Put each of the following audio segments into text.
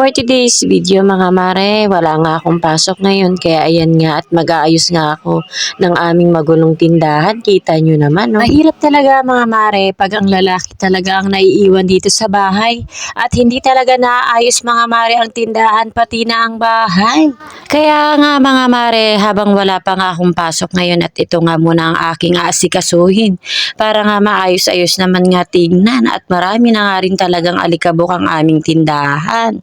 For today's video mga mare, wala nga akong pasok ngayon kaya ayan nga at mag-aayos nga ako ng aming magulong tindahan. Kita nyo naman, no? Mahirap talaga mga mare pag ang lalaki talaga ang naiiwan dito sa bahay at hindi talaga naayos mga mare ang tindahan pati na ang bahay. Kaya nga mga mare, habang wala pa nga akong pasok ngayon at ito nga muna ang aking aasikasuhin para nga maayos-ayos naman nga tignan at marami na nga rin talagang alikabok ang aming tindahan.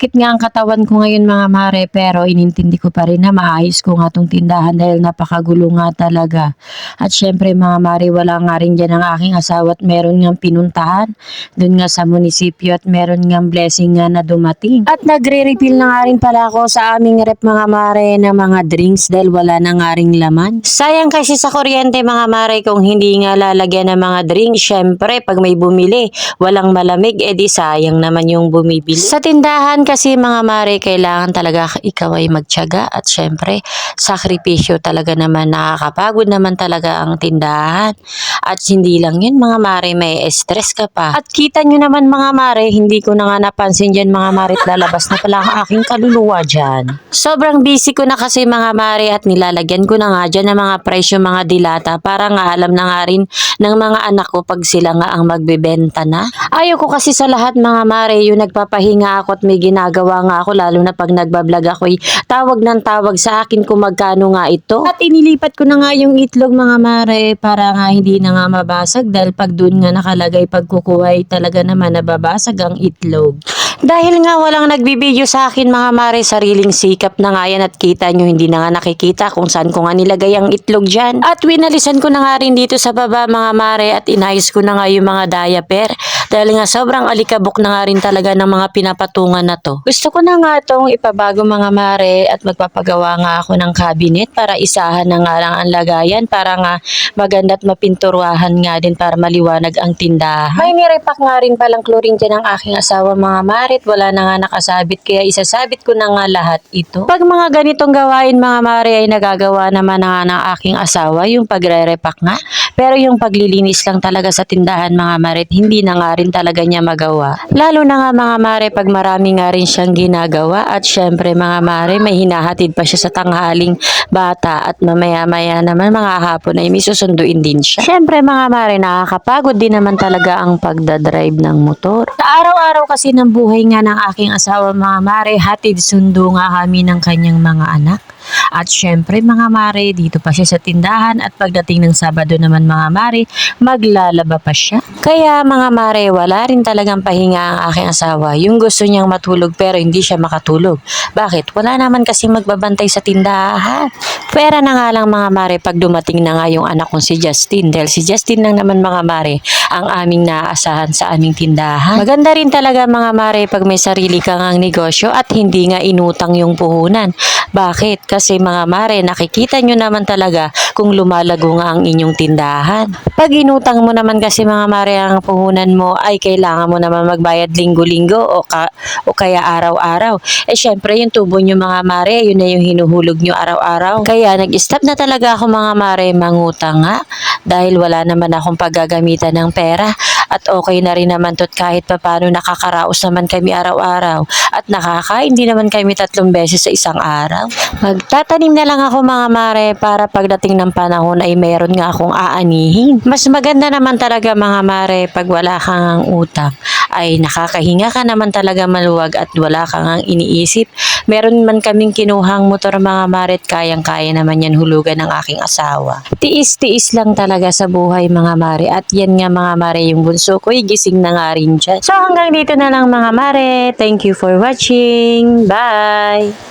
Sakit nga ang katawan ko ngayon mga mare pero inintindi ko pa rin na maayos ko nga tong tindahan dahil napakagulo nga talaga. At syempre mga mare wala nga rin dyan ang aking asawa at meron nga pinuntahan dun nga sa munisipyo at meron nga blessing nga na dumating. At nagre-refill na nga rin pala ako sa aming rep mga mare ng mga drinks dahil wala na nga ring laman. Sayang kasi sa kuryente mga mare kung hindi nga lalagyan ng mga drinks. Syempre pag may bumili walang malamig edi sayang naman yung bumibili. Sa tindahan kasi mga mare, kailangan talaga ikaw ay magtyaga at syempre, sakripisyo talaga naman, nakakapagod naman talaga ang tindahan. At hindi lang yun mga mare, may stress ka pa. At kita nyo naman mga mare, hindi ko na nga napansin dyan mga mare, lalabas na pala ang aking kaluluwa dyan. Sobrang busy ko na kasi mga mare at nilalagyan ko na nga dyan ng mga presyo mga dilata para nga alam na nga rin ng mga anak ko pag sila nga ang magbebenta na. Ayaw ko kasi sa lahat mga mare, yung nagpapahinga ako at may ginagawa nga ako lalo na pag nagbablog ako ay tawag ng tawag sa akin kung magkano nga ito. At inilipat ko na nga yung itlog mga mare para nga hindi na nga mabasag dahil pag doon nga nakalagay pagkukuha ay talaga naman nababasag ang itlog. Dahil nga walang nagbibideo sa akin mga mare, sariling sikap na nga yan at kita nyo hindi na nga nakikita kung saan ko nga nilagay ang itlog dyan. At winalisan ko na nga rin dito sa baba mga mare at inayos ko na nga yung mga diaper. Dahil nga sobrang alikabok na nga rin talaga ng mga pinapatungan na to. Gusto ko na nga itong ipabago mga mare at magpapagawa nga ako ng cabinet para isahan na nga lang ang lagayan para nga maganda at mapinturuhan nga din para maliwanag ang tindahan. May nirepak nga rin palang chlorine dyan ang aking asawa mga mare at wala na nga nakasabit kaya isasabit ko na nga lahat ito. Pag mga ganitong gawain mga mare ay nagagawa naman na nga ng aking asawa yung pagre-repak nga. Pero yung paglilinis lang talaga sa tindahan mga mare hindi na nga rin talaga niya magawa. Lalo na nga mga mare pag marami nga rin siyang ginagawa at syempre mga mare may hinahatid pa siya sa tanghaling bata at mamaya-maya naman mga hapon ay may susunduin din siya. Syempre mga mare nakakapagod din naman talaga ang pagdadrive ng motor. Sa araw-araw kasi ng buhay nga ng aking asawa mga mare, hatid sundo nga kami ng kanyang mga anak. At syempre mga mare, dito pa siya sa tindahan at pagdating ng Sabado naman mga mare, maglalaba pa siya. Kaya mga mare, wala rin talagang pahinga ang aking asawa. Yung gusto niyang matulog pero hindi siya makatulog. Bakit? Wala naman kasi magbabantay sa tindahan. Pera na nga lang mga mare pag dumating na nga yung anak kong si Justin. Dahil si Justin lang naman mga mare ang aming naaasahan sa aming tindahan. Maganda rin talaga mga mare pag may sarili kang ang negosyo at hindi nga inutang yung puhunan. Bakit? Kasi mga mare, nakikita nyo naman talaga kung lumalago nga ang inyong tindahan. Pag inutang mo naman kasi mga mare ang puhunan mo ay kailangan mo naman magbayad linggo-linggo o, ka, o kaya araw-araw. Eh syempre yung tubo nyo mga mare, yun na yung hinuhulog nyo araw-araw. Kaya nag-stop na talaga ako mga mare mangutang nga dahil wala naman akong paggagamitan ng pera at okay na rin naman tot kahit papano nakakaraos naman kami araw-araw at nakakain din naman kami tatlong beses sa isang araw. Magtatanim na lang ako mga mare para pagdating ng panahon ay meron nga akong aanihin. Mas maganda naman talaga mga mare pag wala kang utang ay nakakahinga ka naman talaga maluwag at wala kang ang iniisip. Meron man kaming kinuhang motor mga mare at kayang-kaya naman yan hulugan ng aking asawa. Tiis-tiis lang talaga sa buhay mga mare at yan nga mga mare yung bunso ko gising na nga rin dyan. So hanggang dito na lang mga mare. Thank you for watching. Bye!